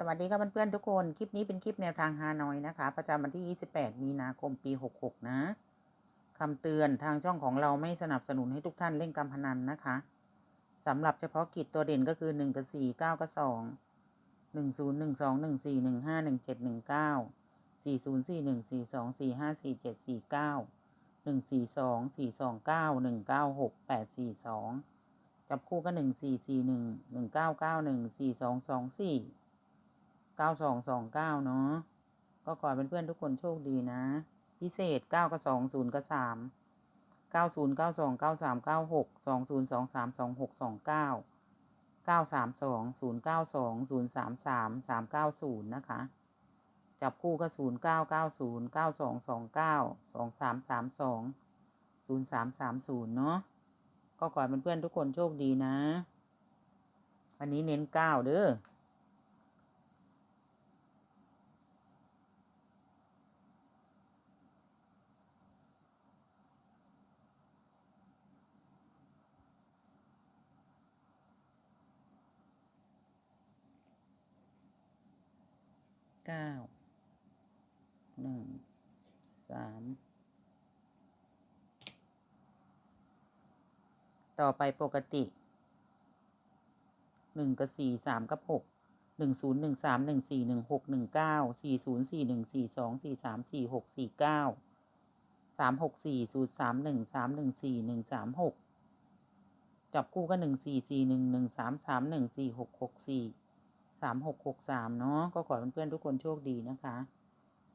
สวัสดีครับเพื่อนๆทุกคน คลิปนี้เป็นคลิปแนวทางฮานอยนะคะ ประจำวันที่ 28 มีนาคมปี 66 นะคำเตือนทางช่องของเราไม่สนับสนุนให้ทุกท่านเล่นการพนันนะคะสำหรับเฉพาะกิจตัวเด่นก็คือ 1 กับ 4 9 กับ 2 1 0 1 2 1 4 1 5 1 7 1 9 4 0 4 1 4 2 4 5 4 7 4 9 1 4 2 4 2 9 1 9 6 8 4 2 จับคู่ก็ 1 4 4 1 1 9 9 1 4 2 2 4 เก้าสองสองเก้าเนาะก็ขอเป็นเพื่อนทุกคนโชคดีนะ พิเศษเก้ากับสองศูนย์กับสามเก้าศูนย์เก้าสองเก้าสามเก้าหกสองศูนย์สองสามสองหกสองเก้าเก้าสามสองศูนย์เก้าสองศูนย์สามสามสามเก้าศูนย์นะคะ จับคู่ก็ศูนย์เก้าเก้าศูนย์เก้าสองสองเก้าสองสามสามสองศูนย์สามสามศูนย์เนาะก็ขอเป็นเพื่อนทุกคนโชคดีนะ วันนี้เน้นเก้าเด้อ เก้าหนึ่งสามต่อไปปกติหนึ่งกับสี่สามกับหกหนึ่งศูนย์หนึ่งสามหนึ่งสี่หนึ่งหกหนึ่งเก้าสี่ศูนย์สี่หนึ่งสี่สองสี่สามสี่หกสี่เก้าสามหกสี่ศูนย์สามหนึ่งสามหนึ่งสี่หนึ่งสามหกจับคู่ก็หนึ่งสี่สี่หนึ่งหนึ่งสามสามหนึ่งสี่หกหกสี่ สามหกหกสามเนาะก็ขอเพื่อนๆทุกคนโชคดีนะคะ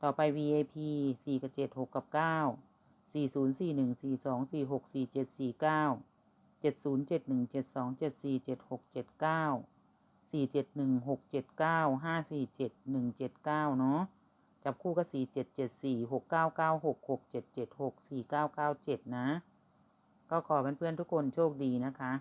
ต่อไป VIP สี่กับเจ็ดหกกับเก้าสี่ศูนย์สี่หนึ่งสี่สองสี่หกสี่เจ็ดสี่เก้าเจ็ดศูนย์เจ็ดหนึ่งเจ็ดสองเจ็ดสี่เจ็ดหกเจ็ดเก้าสี่เจ็ดหนึ่งหกเจ็ดเก้าห้าสี่เจ็ดหนึ่งเจ็ดเก้าเนาะจับคู่ก็สี่เจ็ดเจ็ดสี่หกเก้าเก้าหกหกเจ็ดเจ็ดหกสี่เก้าเก้าเจ็ดนะ ก็ขอเพื่อนๆทุกคนโชคดีนะคะ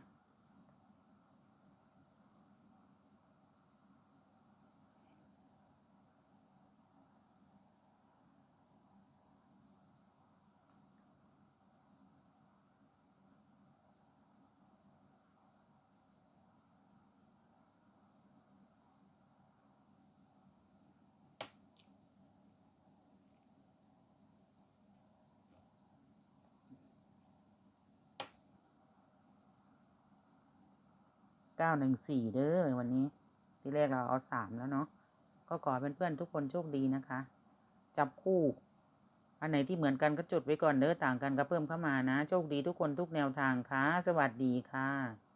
ก้าหนึ่งสี่เด้อวันนี้ ที่แรกเราเอาสามแล้วเนาะก็ขอเป็นเพื่อนๆทุกคนโชคดีนะคะ จับคู่ อันไหนที่เหมือนกันก็จดไว้ก่อนเด้อต่างกันก็เพิ่มเข้ามานะ โชคดีทุกคนทุกแนวทางค่ะ สวัสดีค่ะ